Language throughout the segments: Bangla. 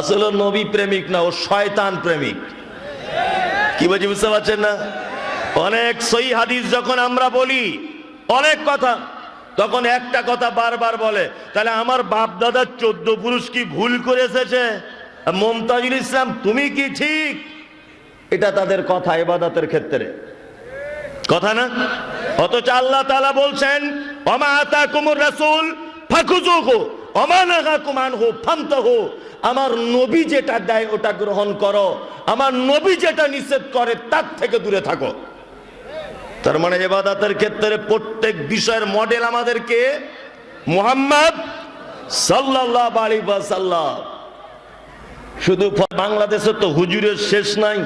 আসলে নবী প্রেমিক না, ও শয়তান প্রেমিক। কি বলছি, বুঝতে পারছেন না? অনেক সই হাদিস যখন আমরা বলি, অনেক কথা, তখন একটা কথা বারবার বলে, তাহলে আমার বাপ দাদার চোদ্দ পুরুষ কি ভুল করে এসেছে? মমতাজুল ইসলাম, তুমি কি ঠিক? এটা তাদের কথা এবাদতের ক্ষেত্রে। কথা না? অথচ আল্লাহ তালা বলছেন অমা আতা কুমুর রাসুল ফাকুজুহু অমা নাগা কুমান হো ফান্ত হো আমার নবী যেটা দেয় ওটা গ্রহণ করো। আমার নবী যেটা নিষেধ করে, তার থেকে দূরে থাকো। তার মানে এবাদাতের ক্ষেত্রে প্রত্যেক বিষয়ের মডেল আমাদেরকে মুহাম্মদ সাল্লাল্লাহ আলাইহি ওয়াসাল্লাম। শুধু বাংলাদেশে তো হুজুরের শেষ নাই।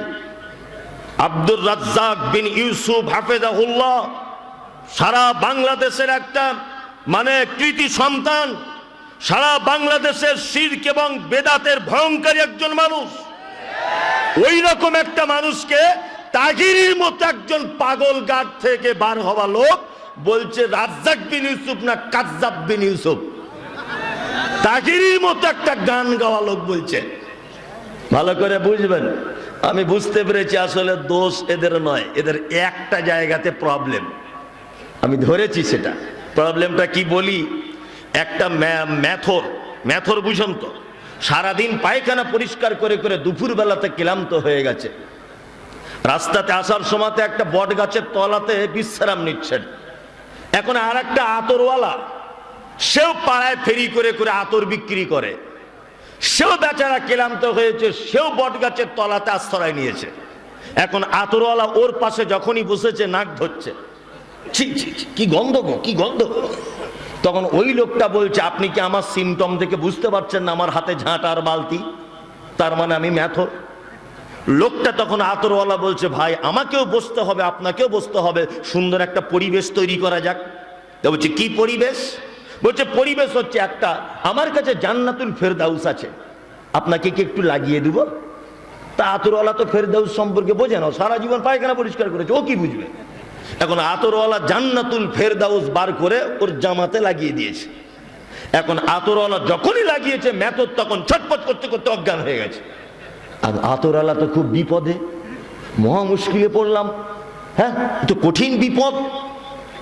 আব্দুর রাজ্জাক বিন ইউসুফ হাফেজাহুল্লাহ, সারা বাংলাদেশের একটা মানে কৃতি সন্তান সারা বাংলাদেশের শির্ক এবং বেদাতের ভয়ঙ্করী একজন মানুষ। ওই রকম একটা মানুষকে তাগিরির মতো একজন পাগল গাছ থেকে বার হওয়া লোক বলছে, রাজ্জাক বিন ইউসুফ না কাজ্জাব বিন ইউসুফ? তাগিরির মতো একটা গান গাওয়া লোক বলছে। ভালো করে বুঝবেন, আমি বুঝতে পেরেছি আসলে দোষ এদের নয়, এদের একটা জায়গাতে প্রবলেম আমি ধরেছি সেটা। প্রবলেমটা কি বলি? একটা ম্যা- ম্যাথর ম্যাথর বুঝুন তো। সারাদিন পায়খানা পরিষ্কার করে করে দুপুরবেলাতে ক্লান্ত হয়ে গেছে। রাস্তাতে আসার সময়তে একটা বট গাছের তলাতে বিশ্রাম নিচ্ছেন। এখন আর একটা আতরওয়ালা, সেও পাড়ায় ফেরি করে করে আতর বিক্রি করে। সেও বেচারা ক্লান্ত হয়েছে, সেও বট গাছের তলাতে আশ্রয় নিয়েছে। এখন আতরওয়ালা ওর পাশে যখনই বসেছে, নাক ধরছে। ছি ছি কি গন্ধ গো, কি গন্ধ। তখন ওই লোকটা বলছে, আপনি কি আমার সিমটম দেখে বুঝতে পারছেন না আমার হাতে ঝাঁটা আর বালতি? তার মানে আমি ম্যাথর। লোকটা তখন আতরওয়ালা বলছে, ভাই, আমাকেও বসতে হবে, আপনাকেও বসতে হবে। সুন্দর একটা পরিবেশ তৈরি করা যাক। তা বলছে, কি পরিবেশ? বলছে, পরিবেশ হচ্ছে একটা, আমার কাছে জান্নাতুল ফেরদাউস আছে। আপনাকে কি একটু লাগিয়ে দেবো? তা আতরওয়ালা তো ফেরদাউস সম্পর্কে বোঝে না সারা জীবন পায়খানা পরিষ্কার করেছে, ও কি বুঝবে? এখন আতরওয়ালা জান্নাতুল ফেরদাউস বার করে ওর জামাতে লাগিয়ে দিয়েছে। এখন আতরওয়ালা যখনই লাগিয়েছে মেথর তখন ছটপট করতে করতে অজ্ঞান হয়ে গেছে। আর আতরওয়ালা তো খুব বিপদে, মহা মুশকিলে পড়লাম। হ্যাঁ তো কঠিন বিপদ।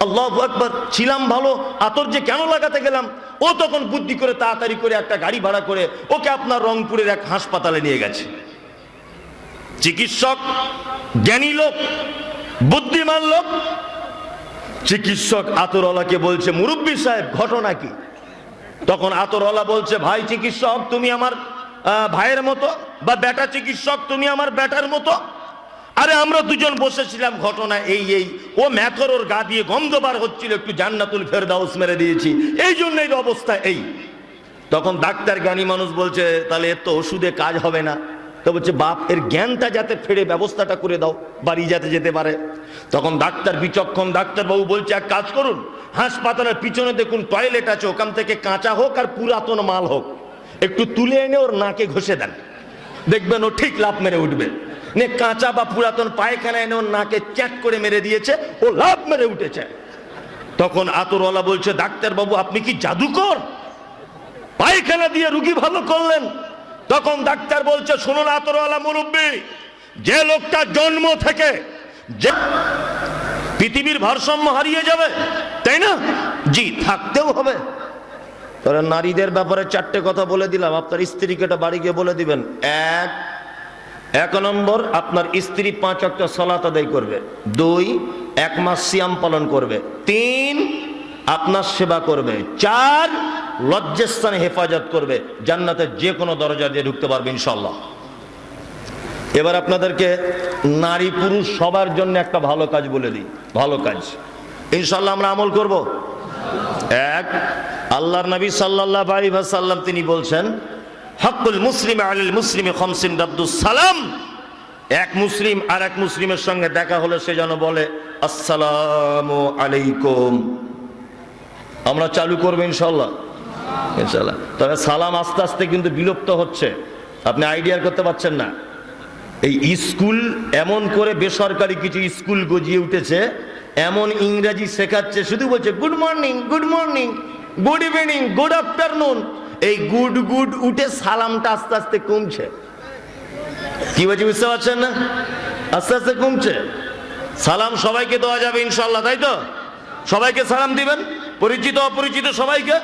আল্লাহ একবার ছিলাম ভালো, আতর যে কেন লাগাতে গেলাম, ও তখন বুদ্ধি করে তাড়াতাড়ি করে একটা গাড়ি ভাড়া করে ওকে আপনার রংপুরের এক হাসপাতালে নিয়ে গেছে। চিকিৎসক, জ্ঞানী লোক বুদ্ধিমান লোক, চিকিৎসক আতরওয়ালাকে বলছে, মুরব্বী সাহেব, ঘটনা কি? তখন আতরওয়ালা বলছে, ভাই, চিকিৎসক, তুমি আমার ভাইয়ের মতো বা বেটা চিকিৎসক, তুমি আমার বেটার মতো? আরে, আমরা দুজন বসেছিলাম, ঘটনা এই এই। ও ম্যাথর ওর গা দিয়ে গন্ধ বার হচ্ছিল, একটু জান্নাতুল ফেরদাউস মেরে দিয়েছি। এই জন্য এই অবস্থা এই। তখন ডাক্তার জ্ঞানী মানুষ বলছে, তাহলে এর তো ওষুধে কাজ হবে না। তো বলছে, বাপ, এর জ্ঞানটা যাতে ফেরে ব্যবস্থাটা করে দাও, বাড়ি যাতে যেতে পারে। তখন ডাক্তার বিচক্ষণ ডাক্তারবাবু বলছে, এক কাজ করুন, হাসপাতালের পিছনে দেখুন, টয়লেট আছে, ওখান থেকে কাঁচা হোক আর পুরাতন মাল হোক। একটু তুলে এনে ওর নাকে ঘষে দেন। দেখবেন ও ঠিক লাভ মেরে উঠবে। নে, কাঁচা বা পুরাতন পায়খানা এনে ওর নাকে চ্যাট করে মেরে দিয়েছে, ও লাভ মেরে উঠেছে। তখন আতরওয়ালা বলছে, ডাক্তারবাবু, আপনি কি জাদুকর? পায়খানা দিয়ে রুগী ভালো করলেন? তখন ডাক্তার বলছে শুনুন আতরওয়ালা মুরব্বী, যে লোকটা জন্ম থেকে যে পৃথিবীর ভারসাম্য হারিয়ে যাবে, তাই না? জি, থাকতেও হবে। তাহলে নারীদের ব্যাপারে চারটে কথা বলে দিলাম। আপনার স্ত্রীকে এটা বাড়ি গিয়ে বলে দিবেন। এক এক নম্বর, আপনার স্ত্রী পাঁচ একটা সলাত আদায় করবে। দুই, এক মাস সিয়াম পালন করবে। তিন, আপনার সেবা করবে। চার লজ্জাস্থানে হেফাজত করবে, জান্নাতের যে কোনো দরজা দিয়ে ঢুকতে পারবে ইনশাল্লাহ এবার আপনাদেরকে নারী পুরুষ সবার জন্য একটা ভালো কাজ বলে দিই, ভালো কাজ। ইনশাল্লাহ আমরা আমল করব? এক, আল্লাহর নবী সাল্লাল্লাহু আলাইহি ওয়াসাল্লাম তিনি বলছেন হকুল মুসলিম আলিল মুসলিম খমসিন রাব্দুস সালাম। এক মুসলিম আর এক মুসলিমের সঙ্গে দেখা হলে সে যেন বলে, আসসালামু আলাইকুম। আমরা চালু করব ইনশাল্লাহ ইনশাল্লাহ তবে সালাম আস্তে আস্তে কিন্তু বিলুপ্ত হচ্ছে। আপনি আইডিয়া করতে পারছেন না। এই স্কুল এমন করে বেসরকারি কিছু স্কুল গজিয়ে উঠেছে, এমন ইংরেজি শেখাচ্ছে, শুধু বলছে good morning good morning good evening good afternoon এই গুড গুড উঠে সালামটা আস্তে আস্তে কমছে। কি বলছি, বুঝতে পারছেন না? আস্তে আস্তে কমছে। সালাম সবাইকে দেওয়া যাবে ইনশাল্লাহ তাই তো? সবাইকে সালাম দিবেন? পরিচিত, অপরিচিত সবাইকে?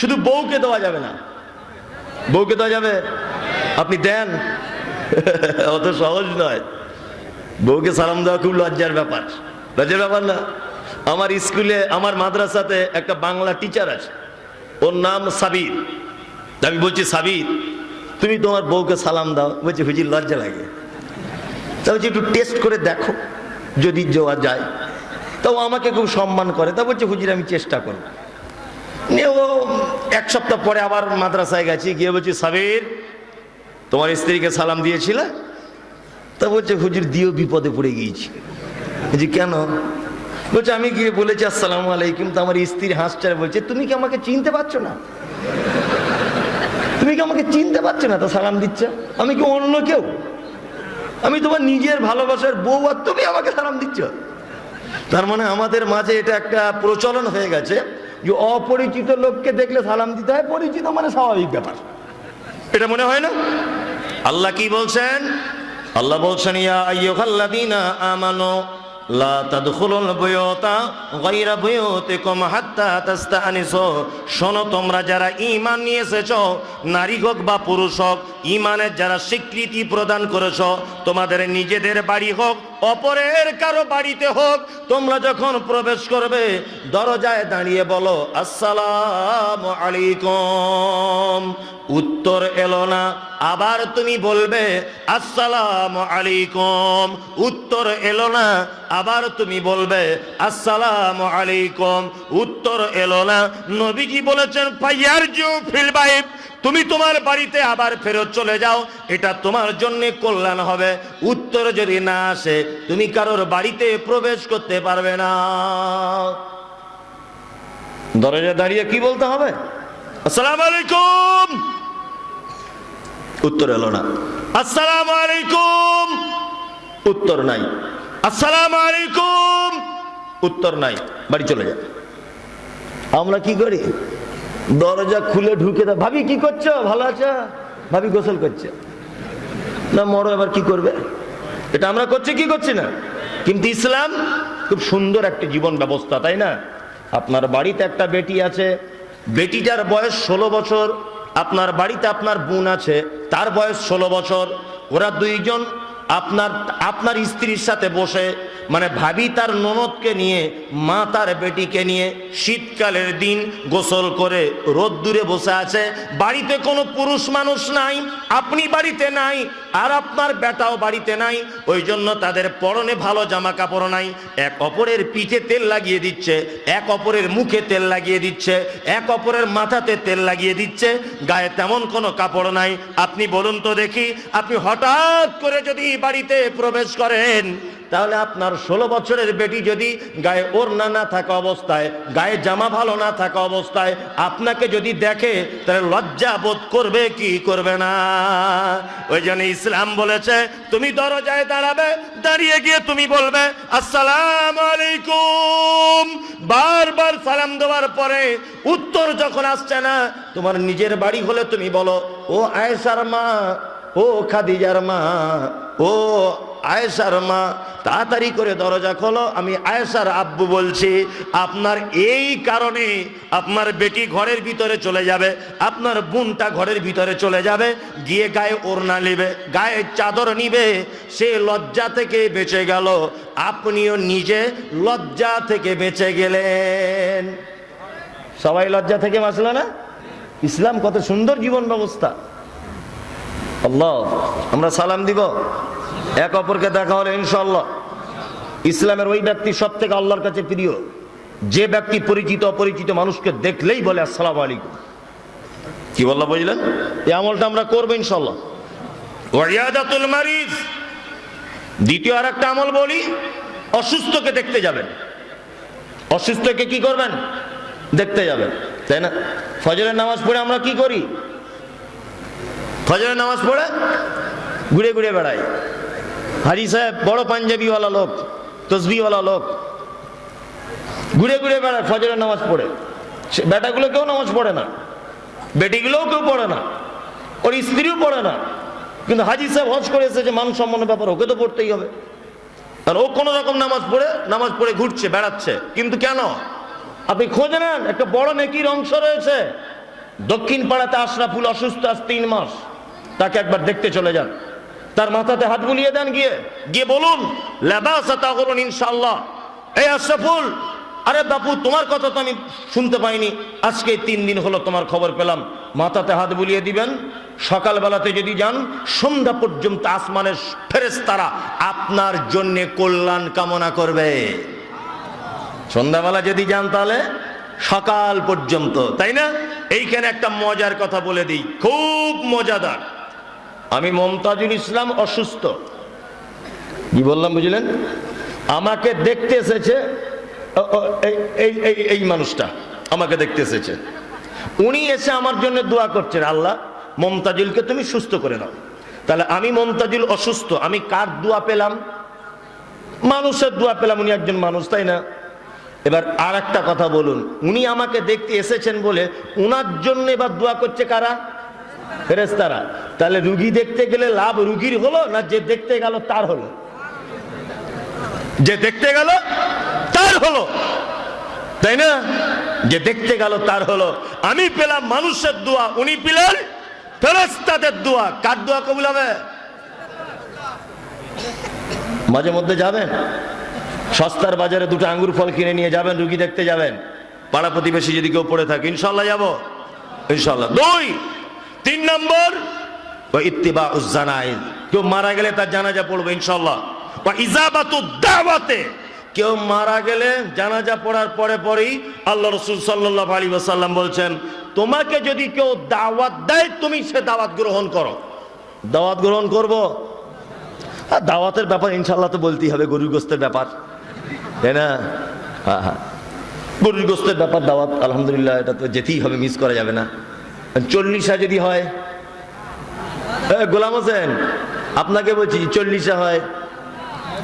শুধু বউকে দেওয়া যাবে না। বউকে দেওয়া যাবে? আপনি দেন। অত সহজ নয়। বউকে সালাম দেওয়া খুব লজ্জার ব্যাপার। লজ্জার ব্যাপার না। আমার স্কুলে, আমার মাদ্রাসাতে একটা বাংলা টিচার আছে। ওর নাম সাবির। আমি বলছি, সাবির, তুমি তোমার বউকে সালাম দাও। বলছি, হুজির, লজ্জা লাগে। তা বলছি, একটু টেস্ট করে দেখো, যদি যাওয়া যায়। তাও আমাকে খুব সম্মান করে। তা বলছে, হুজির, আমি চেষ্টা করব। নিয়ে ও এক সপ্তাহ পরে আবার মাদ্রাসায় গেছি, গিয়ে বলছি, সাবির, তোমার স্ত্রীকে সালাম দিয়েছিলে? তা বলছে, হুজুর, দিও, বিপদে পড়ে গিয়েছি। বলছি, কেন? বলছে, আমি গিয়ে বলেছি, আসসালামু আলাইকুম। তো আমার স্ত্রী হাসচার বলছে, তুমি কি আমাকে চিনতে পারছ না? তুমি কি আমাকে চিনতে পারছ না? তো সালাম দিচ্ছ। আমি কি অন্য কেউ? আমি তোমার নিজের ভালোবাসার বউ আর তুমি আমাকে সালাম দিচ্ছ? তার মানে আমাদের মাঝে এটা একটা প্রচলন হয়ে গেছে। যে অপরিচিত লোককে দেখলে সালাম দিতে হয়, পরিচিত মানে স্বাভাবিক ব্যাপার। এটা মনে হয় না? আল্লাহ কি বলছেন? আল্লাহ বলছেন, ইয়া আইয়ুহাল্লাযীনা আমানু। লা তাদখুলুল বুয়ুতা গায়রা বুয়ুতিকুম হাত্তা তাস্তানিসু। শোনো তোমরা যারা ঈমান নিয়ে এসেছ নারী হোক বা পুরুষ হোক, ঈমানের যারা স্বীকৃতি প্রদান করেছ, তোমাদের নিজেদের বাড়ি হোক, অপরের কারও বাড়িতে হোক, তোমরা যখন প্রবেশ করবে, দরজায় দাঁড়িয়ে বলো, আসসালামু আলাইকুম। উত্তর এলো না। আবার তুমি বলবে, আসসালাম আলাইকুম। উত্তর এলো না। আবার তুমি বলবে, আসসালাম আলাইকুম। উত্তর এলো না। নবীজি বলেছেন ফাইয়ার জু ফিল বাইব তুমি তোমার বাড়িতে আবার ফেরত চলে যাও। এটা তোমার জন্য কল্যাণ হবে। উত্তর যদি না আসে, তুমি কারোর বাড়িতে প্রবেশ করতে পারবে না। দরজা দাঁড়িয়ে কি বলতে হবে? আসসালামু আলাইকুম। উত্তর এলো না। আসসালামু আলাইকুম। উত্তর নাই। আসসালামু আলাইকুম। উত্তর নাই। বাড়ি চলে যায় আমরা কি করি? দরজা খুলে ঢুকে দাও ভাবি কি করছ? ভালো আছো? ভাবি গোসল করছে। না মরো এবার কি করবে? এটা আমরা করছি কি করছি না? কিন্তু ইসলাম খুব সুন্দর একটা জীবন ব্যবস্থা তাই না? আপনার বাড়িতে একটা বেটি আছে। বেটিটার বয়স ষোলো বছর। আপনার বাড়িতে আপনার বোন আছে তার বয়স ষোলো বছর ওরা দুইজন আপনার আপনার স্ত্রীর সাথে বসে মানে ভাবি তার ননদকে নিয়ে, মা তার বেটিকে নিয়ে শীতকালের দিন গোসল করে রোদ্দুরে বসে আছে। বাড়িতে কোনো পুরুষ মানুষ নাই, আপনি বাড়িতে নাই, আর আপনার বেটাও বাড়িতে নাই। ওই জন্য তাদের পরনে ভালো জামা কাপড় নাই। এক অপরের পিঠে তেল লাগিয়ে দিচ্ছে, এক অপরের মুখে তেল লাগিয়ে দিচ্ছে, এক অপরের মাথাতে তেল লাগিয়ে দিচ্ছে। গায়ে তেমন কোনো কাপড় নাই। আপনি বলুন তো দেখি, আপনি হঠাৎ করে যদি বাড়িতে প্রবেশ করেন, তাহলে আপনার ষোলো বছরের বেটি যদি গায়ে ওড়না না থাকা অবস্থায়, গায়ে জামা ভালো না থাকা অবস্থায় আপনাকে যদি দেখে, তাহলে লজ্জা বোধ করবে কি করবে না? ওই জন্য ইসলাম বলেছে, তুমি দরজায় দাঁড়াবে, দাঁড়িয়ে গিয়ে তুমি বলবে, আসসালাম আলাইকুম। বারবার সালাম দেওয়ার পরে উত্তর যখন আসছে না, তোমার নিজের বাড়ি হলে তুমি বলো, ও আয়েশার মা ও খাদিজার মা, ও আয়েশার মা, তাড়াতাড়ি করে দরজা খোলো, আমি আয়েশার আব্বু বলছি, আপনার এই কারণে আপনার বেটি ঘরের ভিতরে চলে যাবে, আপনার বোনটা ঘরের ভিতরে চলে যাবে, গিয়ে গায়ে ওড়না নিবে, গায়ে চাদর নিবে, সে লজ্জা থেকে বেঁচে গেল, আপনিও নিজে লজ্জা থেকে বেঁচে গেলেন। সবাই লজ্জা থেকে বাঁচলো না? ইসলাম কত সুন্দর জীবন ব্যবস্থা। আল্লাহ আমরা সালাম দিব। এক অপরকে দেখা হলে ইনশাল্লাহ ইসলামের ওই ব্যক্তি সব থেকে আল্লাহর কাছে প্রিয়। যে ব্যক্তি পরিচিত অপরিচিত মানুষকে দেখলেই বলে আসসালাম আলাইকুম। কি বললা বুঝলেন এই আমলটা আমরা করব ইনশাল্লাহ ওয়ারিয়াদাতুল মারিজ। দ্বিতীয় আর একটা আমল বলি অসুস্থকে দেখতে যাবেন। অসুস্থকে কি করবেন? দেখতে যাবেন তাই না? ফজরের নামাজ পড়ে আমরা কি করি? ফজরের নামাজ পড়ে, ঘুরে ঘুরে বেড়ায়। হাজি সাহেব বড় পাঞ্জাবিওয়ালা লোক, তসবিওয়ালা লোক, ঘুরে ঘুরে বেড়ায় ফজরের নামাজ পড়ে। সে বেটাগুলো কেউ নামাজ পড়ে না, বেটিগুলোও কেউ পড়ে না, ওর স্ত্রীও পড়ে না। কিন্তু হাজি সাহেব হজ করে এসেছে মান সম্মানের ব্যাপার, ওকে তো পড়তেই হবে। আর ও কোনো রকম নামাজ পড়ে নামাজ পড়ে ঘুরছে, বেড়াচ্ছে। কিন্তু কেন? আপনি খোঁজ নেন, একটা বড় নেকির অংশ রয়েছে। দক্ষিণ পাড়াতে আশরাফুল অসুস্থ আজ তিন মাস। তাকে একবার দেখতে চলে যান। তার মাথাতে হাত বুলিয়ে দেন গিয়ে। গিয়ে বলুন ইনশাল্লাহ এই আশরাফুল! আরে বাপু, তোমার কথা তো আমি শুনতে পাইনি। আজকে তিন দিন হলো তোমার খবর পেলাম। মাথাতে হাত বুলিয়ে দিবেন। সকালবেলাতে যদি যান, সন্ধ্যা পর্যন্ত আসমানের ফেরেস্তারা আপনার জন্য কল্যাণ কামনা করবে। সন্ধ্যাবেলা যদি যান তাহলে, সকাল পর্যন্ত, তাই না? এইখানে একটা মজার কথা বলে দিই। খুব মজাদার। আমি মমতাজুল ইসলাম অসুস্থ। কি বললাম বুঝলেন? আমাকে দেখতে এসেছে এই মানুষটা আমাকে দেখতে এসেছে। উনি এসে আমার জন্য দোয়া করছেন, আল্লাহ, মমতাজুলকে তুমি সুস্থ করে নাও। তাহলে আমি মমতাজুল অসুস্থ, আমি কার দোয়া পেলাম? মানুষের দোয়া পেলাম, উনি একজন মানুষ, তাই না? এবার আর একটা কথা বলুন, উনি আমাকে দেখতে এসেছেন বলে উনার জন্য এবার দোয়া করছে কারা? ফেরেস্তারা তাহলে রুগী দেখতে গেলে লাভ রুগীর হলো না যে দেখতে গেল তার হলো? যে দেখতে গেল তার হলো। তাই না? যে দেখতে গেল তার হলো। আমি পেলাম মানুষের দোয়া, উনি পেলেন ফেরস্তাদের দোয়া। কার দোয়া কবুল হবে? মাঝে মধ্যে যাবেন? সস্তার বাজারে দুটো আঙ্গুর ফল কিনে নিয়ে যাবেন, রুগী দেখতে যাবেন। পাড়া প্রতিবেশী যদি কেউ পড়ে থাকে, ইনশাল্লাহ যাব। ইনশাল্লাহ। দুই, তিন নম্বর ও ইত্তিবা উজ্জানাইন কেউ মারা গেলে তার জানাজা পড়বে ইনশাল্লাহ বা ইজাবাতু দাওয়াতে। কেউ মারা গেলে জানাজা পড়ার পরে পরেই আল্লাহ রসুল সাল্লাহ আলী সাল্লাম বলছেন, তোমাকে যদি কেউ দাওয়াত দেয়, তুমি সে দাওয়াত গ্রহণ করো। দাওয়াত গ্রহণ করব? আর দাওয়াতের ব্যাপার ইনশাল্লাহ তো বলতেই হবে গরুর গোস্তের ব্যাপার। তাই না? হ্যাঁ হ্যাঁ। গরুর গোস্তের ব্যাপার, দাওয়াত, আলহামদুলিল্লাহ, এটা তো যেতেই হবে, মিস করা যাবে না। চল্লিশা যদি হয় গোলাম হোসেন, আপনাকে বলছি চল্লিশা হয়।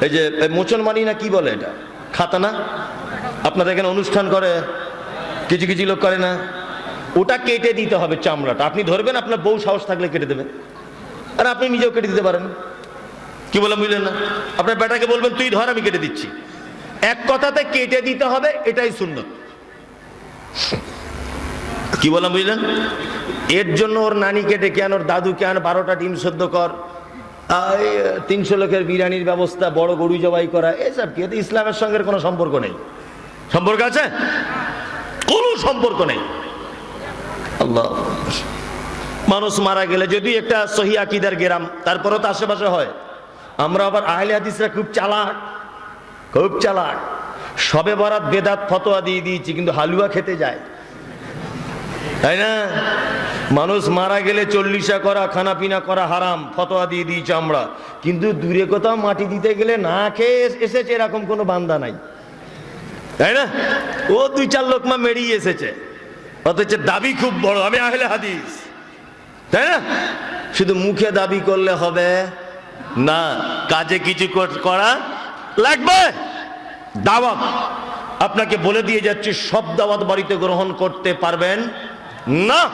এই যে মুসলমানি না কি বলে এটা? খাতা না আপনাদের এখানে অনুষ্ঠান করে, কিছু কিছু লোক করে না। ওটা কেটে দিতে হবে চামড়াটা। আপনি ধরবেন, আপনার বউ সাহস থাকলে কেটে দেবে। আর আপনি নিজেও কেটে দিতে পারেন। কি বললাম বুঝলেন না? আপনার বেটাকে বলবেন, তুই ধর, আমি কেটে দিচ্ছি। এক কথাতে কেটে দিতে হবে, এটাই সুন্নত। কি বললাম বুঝলেন? এর জন্য ওর নানিকে ডেকে আন ওর দাদুকে আন বারোটা ডিম সদ্য কর? তিনশো লোকের বিরিয়ানির ব্যবস্থা, বড় গরু জবাই করা এসব কি? ইসলামের সঙ্গে কোনো সম্পর্ক নেই। সম্পর্ক আছে? কোনো সম্পর্ক নেই। মানুষ মারা গেলে যদি একটা সহি আকিদার গেরাম, তারপরেও তো আশেপাশে হয়। আমরা আবার আহলে হাদিসরা খুব চালাক খুব চালাক। সবে বরাত বেদাত ফতোয়া দিয়ে দিয়েছি, কিন্তু হালুয়া খেতে যায়। তাই না? মানুষ মারা গেলে চল্লিশা করা খানা পিনা করা হারাম, ফতোয়া দিয়ে দিয়েছি আমরা। কিন্তু দূরে কোথাও মাটি দিতে গেলে না খেয়ে এসেছে, এরকম কোনো বান্দা নাই। তাই না? ও দুই চার লোকমা মেরিয়ে এসেছে। অথচ দাবি খুব বড়, আমি আহলে হাদিস। তাই না? শুধু মুখে দাবি করলে হবে না, কাজে কিছু করা লাগবে। দাওয়াত। আপনাকে বলে দিয়ে যাচ্ছি, সব দাওয়াত বাড়িতে গ্রহণ করতে পারবেন। না,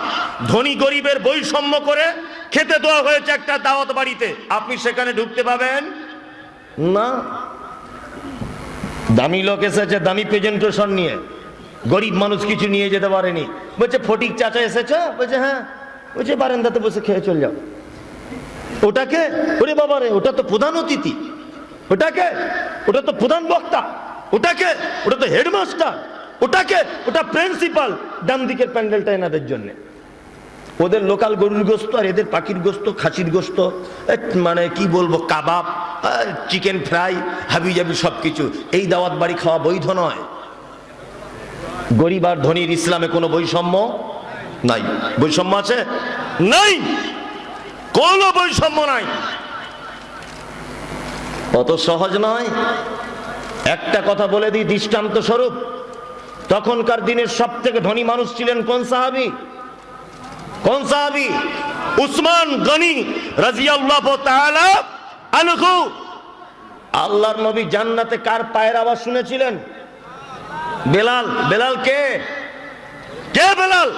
ধনী গরিবের বৈষম্য করে খেতে দেওয়া হয়েছে একটা দাওয়াত বাড়িতে। আপনি সেখানে ঢুকতে পাবেন? না। দামি লোক এসেছে, দামি প্রেজেন্টেশন নিয়ে। গরিব মানুষ কিছু নিয়ে যেতে পারেনি। বলছে, ফটিক চাচা এসেছে? বলছে হ্যাঁ। বলছে, বারান্দাতে বসে খেয়ে চল যাও। ওটাকে? ওরে বাবা রে ওটা তো প্রধান অতিথি। ওটাকে? ওটা তো প্রধান বক্তা। ওটাকে? ওটা তো হেডমাস্টার। ওটাকে, ওটা প্রিন্সিপাল ডান দিকের প্যান্ডেলটা এনাদের জন্য। ওদের লোকাল গরুর গোস্ত আর এদের পাখির গোস্ত, খাসির গোস্ত মানে কি বলব, কাবাব চিকেন ফ্রাই হাবি জাবি সব কিছু এই দাওয়াত বাড়ি খাওয়া বৈধ নয়। গরিব আর ধনীর ইসলামে কোনো বৈষম্য নাই। বৈষম্য আছে? নাই! কোনো বৈষম্য নাই। অত সহজ নয়। একটা কথা বলে দিই, দৃষ্টান্ত স্বরূপ। তখনকার দিনের সব থেকে ধনী মানুষ ছিলেন কোন সাহাবি? কোন সাহাবি? উসমান গনি রাজিয়াল্লাহু তাআলা আল্লাহর নবী জান্নাতে কার পায়ের আওয়াজ শুনেছিলেন? বেলাল। বেলাল কে? কে বেলাল?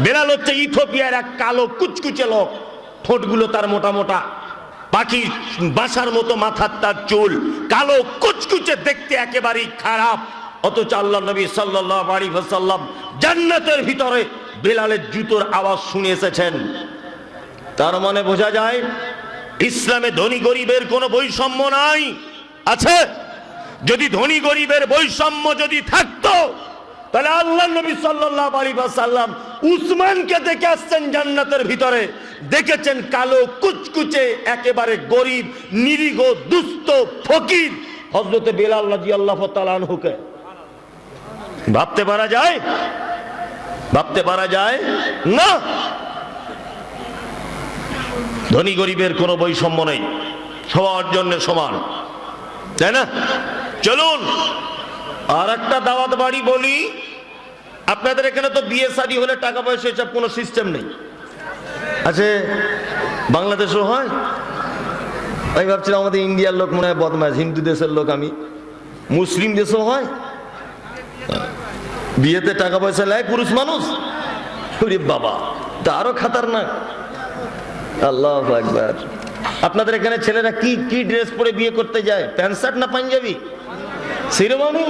বেলাল হচ্ছে ইথোপিয়ার এক কালো কুচকুচে লোক। ঠোঁটগুলো তার মোটা মোটা। পাখি বাসার মতো মাথার তার চুল। কালো কুচকুচে দেখতে একেবারেই খারাপ। অথচ আল্লাহ নবী সাল্লাল্লাহু আলাইহি ওয়াসাল্লাম জান্নাতের ভিতরে বেলালের জুতোর আওয়াজ শুনে এসেছেন। তার মানে বোঝা যায়, ইসলামে ধনী গরিবের কোনো বৈষম্য নাই। আছে? যদি ধনী গরিবের বৈষম্য যদি থাকতো, তাহলে আল্লাহ নবী সাল্লাল্লাহু আলাইহি ওয়াসাল্লাম উসমানকে দেখে আসছেন জান্নাতের ভিতরে। দেখেছেন কালো কুচকুচে, একেবারে গরিব, নিরীহ, দুস্থ, ফকির। হযরতে বেলাল রাদিয়াল্লাহু তাআলা আনহুকে ভাবতে পারা যায়? ভাবতে পারা যায়? না। ধনী গরিবের কোনো বৈষম্য নেই। সবার জন্য সমান। তাই না? চলুন আর একটা দাওয়াত বাড়ি বলি। আপনাদের এখানে তো বিয়ে শাদী হলে টাকা পয়সা এসব কোনো সিস্টেম নেই। আছে? বাংলাদেশও হয়? আমি ভাবছিলাম আমাদের ইন্ডিয়ার লোক মনে হয় বদমাস হিন্দু দেশের লোক আমি। মুসলিম দেশও হয়? বিয়েতে টাকা পয়সা নেয় পুরুষ মানুষ? বাবা, তা আরও খাতারনাক। আল্লাহ একবার আপনাদের এখানে ছেলেরা কি কি ড্রেস পরে বিয়ে করতে যায়? প্যান্ট শার্ট না পাঞ্জাবি? শেরওয়ানি?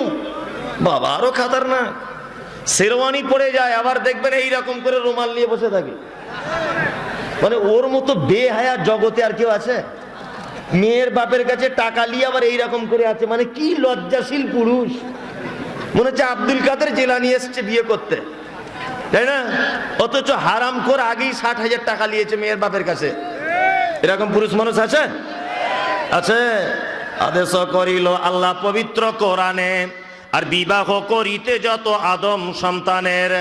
বাবা, আরও খাতারনাক। শেরওয়ানি পরে যায়, আবার দেখবেন এই রকম করে রুমাল নিয়ে বসে থাকে। মানে ওর মতো বেহায়া জগতে আর কেউ আছে? মেয়ের বাপের কাছে টাকা নিয়ে আবার এইরকম করে আছে। মানে কি লজ্জাশীল পুরুষ। মনে হচ্ছে আব্দুল কাদের জেলানি এসছে বিয়ে করতে। তাই না? অথচ হারাম করে আগেই ষাট হাজার টাকা নিয়েছে মেয়ের বাপের কাছে। এরকম পুরুষ মানুষ আছে? আছে। আদেশ করিল আল্লাহ পবিত্র কোরআনে, আর বিবাহ করিতে যত আদম সন্তানের,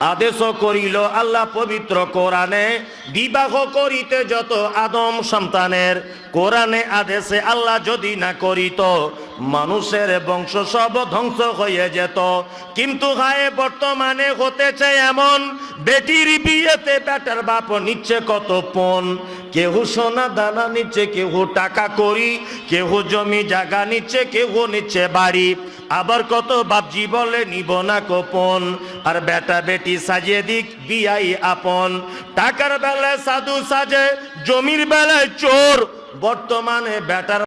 আদেশ করিল আল্লাহ পবিত্র কোরআনে, বিবাহ করিতে যত আদম সন্তানের, কোরআনে আদেশে আল্লাহ যদি না করিত মানুষের বংশ সব ধ্বংস হয়ে যেত। কিন্তু হায়, বর্তমানে হতেছে এমন, বেটির বিয়েতে বেটার বাপ নিচ্ছে কত পণ কেহ সোনা দানা নিচ্ছে, কেহ টাকা করি কেহ জমি জায়গা নিচ্ছে, কেহ নিচ্ছে বাড়ি। আবার কত বাপজি বলে, নিব না কোপন আর বেটা বেটি সাজিয়ে দিক, বিয়াই আপন। টাকার বেলায় সাধু সাজে, জমির বেলায় চোর। বর্তমানে বেটার